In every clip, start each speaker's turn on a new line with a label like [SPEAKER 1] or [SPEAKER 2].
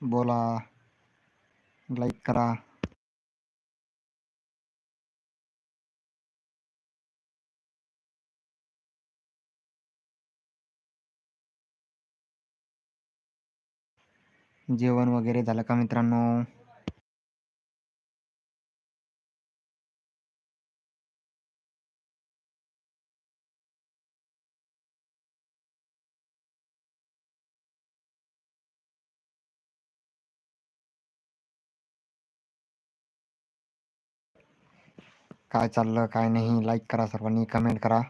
[SPEAKER 1] बोला. लाईक करा. जेवण वगैरे झालं का मित्रांनो? काय चाललं काय नाही लाईक करा सर्वांनी कमेंट करा.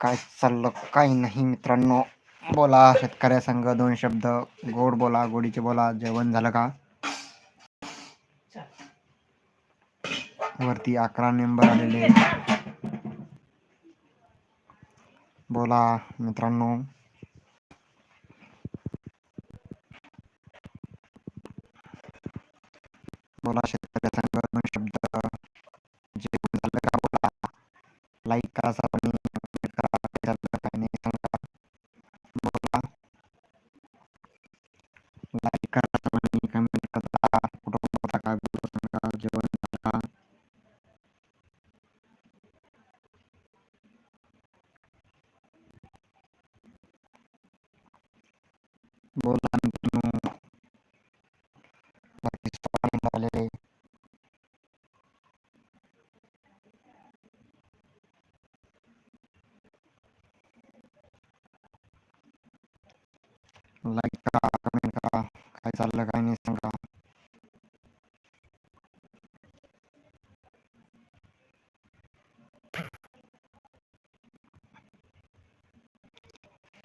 [SPEAKER 1] काय चाललं? काही नाही मित्रांनो. बोला शेतकऱ्या संघ दोन शब्द. गोड बोला गोडीचे बोला. जेवण झालं का? वरती अकरा नंबर आलेले बोला मित्रांनो. चाललं काय नाही सांगा.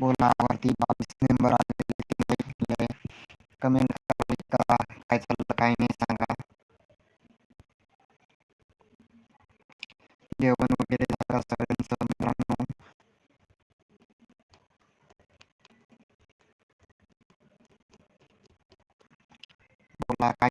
[SPEAKER 1] बोला वरती बावीस नंबर बोला काय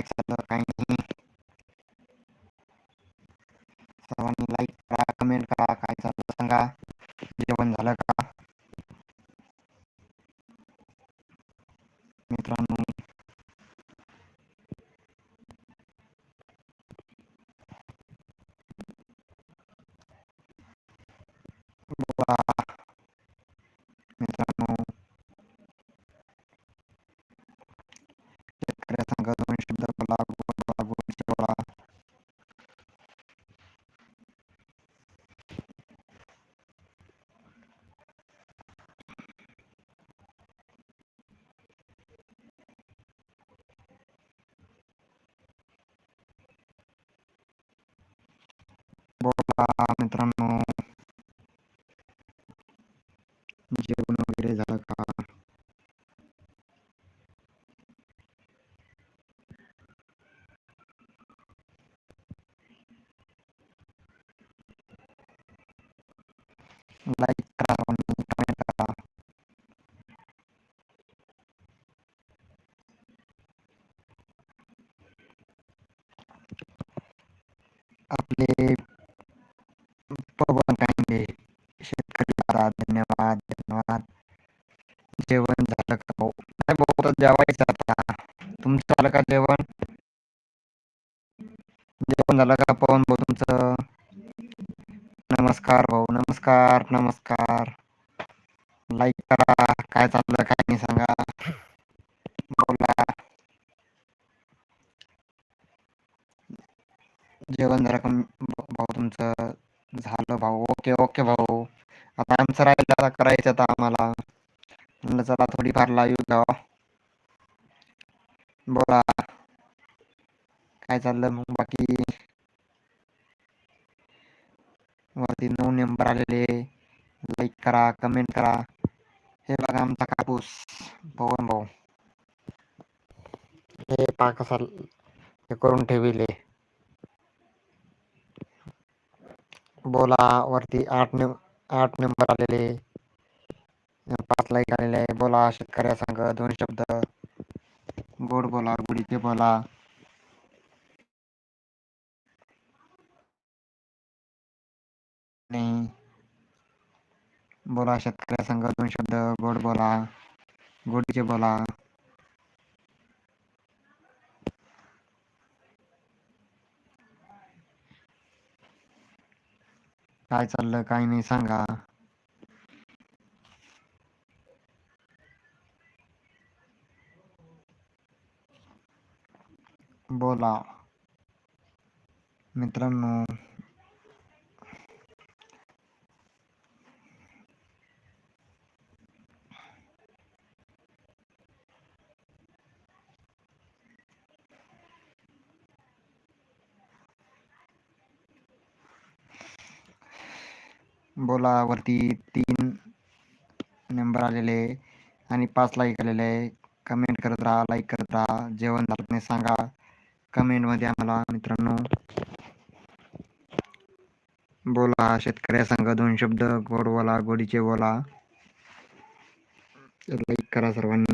[SPEAKER 1] लाइट काळा आपले पवन काय नमस्कार. लाईक करा. काय चाललं काय नाही सांगा. बोला. जेवण जरा का भाऊ तुमचं झालं भाऊ. ओके ओके भाऊ. आता आमचं राहिलं आता करायचं आता आम्हाला. म्हणलं चला थोडीफार लाईव्ह घ्यावा बोला. काय चाललं मग बाकी? वरती नऊ नंबर आलेले. लाईक करा, कमेंट करा। हे बघा आमचा कापूस. पवन भाऊ. हे पा हे करून ठेविले. बोला, वरती आठ नंब आठ नंबर आलेले. पाच लाईक आलेले आहे. बोला शेतकऱ्या सांग दोन शब्द. गोड बोला गुढीचे बोला. नाही. बोला शेतकऱ्या संघ दोन शब्द गोड बोला गोडीचे बोला. काय चाललं काय नाही सांगा. बोला. मित्रांनो बोला वरती तीन नंबर आलेले आणि पाच लाईक आलेले आहे. कमेंट करत राहा लाईक करत राहा. जेवण झालं नाही सांगा. कमेंटमध्ये आम्हाला मित्रांनो बोला. शेतकऱ्या संघ दोन शब्द गोड बोला गोडीचे बोला लाईक करा सर्वांनी.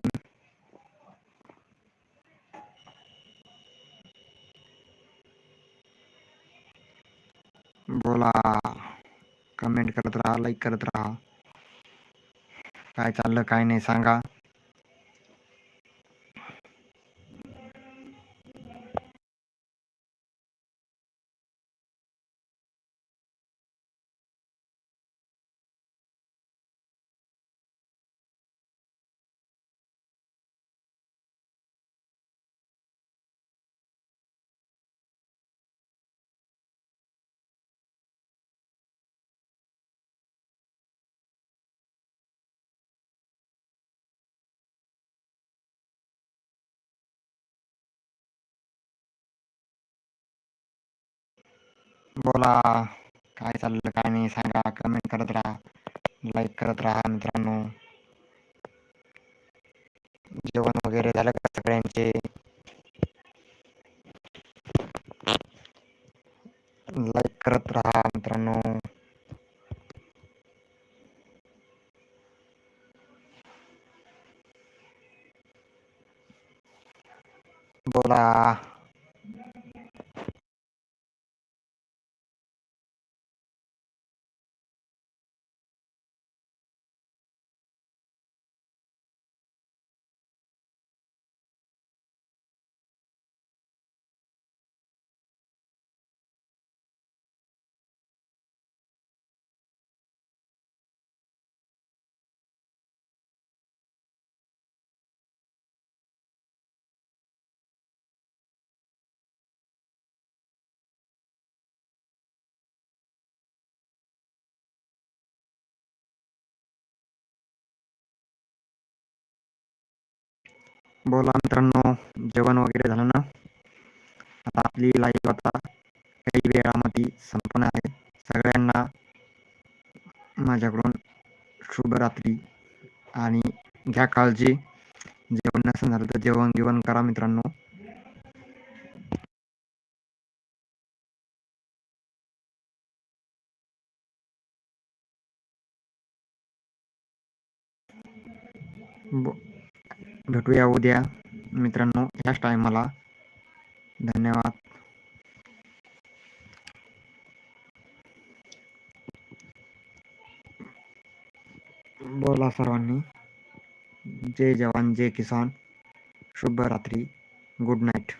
[SPEAKER 1] बोला. कमेंट करत राहा लाईक करत राहा. काय चाललं काय नाही सांगा. बोला. काय चाललं? काय नाही सांगा. कमेंट करत राहा. लाईक करत राहा मित्रांनो. जेवण वगैरे झालं का सगळ्यांचे? लाईक करत राहा मित्रांनो. बोला. बोला मित्रांनो जेवण वगैरे झालं ना? आता आपली लाईव्ह आता काही वेळामध्ये संपणार आहे. सगळ्यांना माझ्याकडून शुभरात्री आणि घ्या काळजी. जेवण नसेल झालं तर जेवण गिवण करा मित्रांनो. ब भेटूया उद्या मित्रांनो. ह्याच टायमाला धन्यवाद. बोला सर्वांनी. जय जवान जय किसान. शुभ रात्री गुड नाईट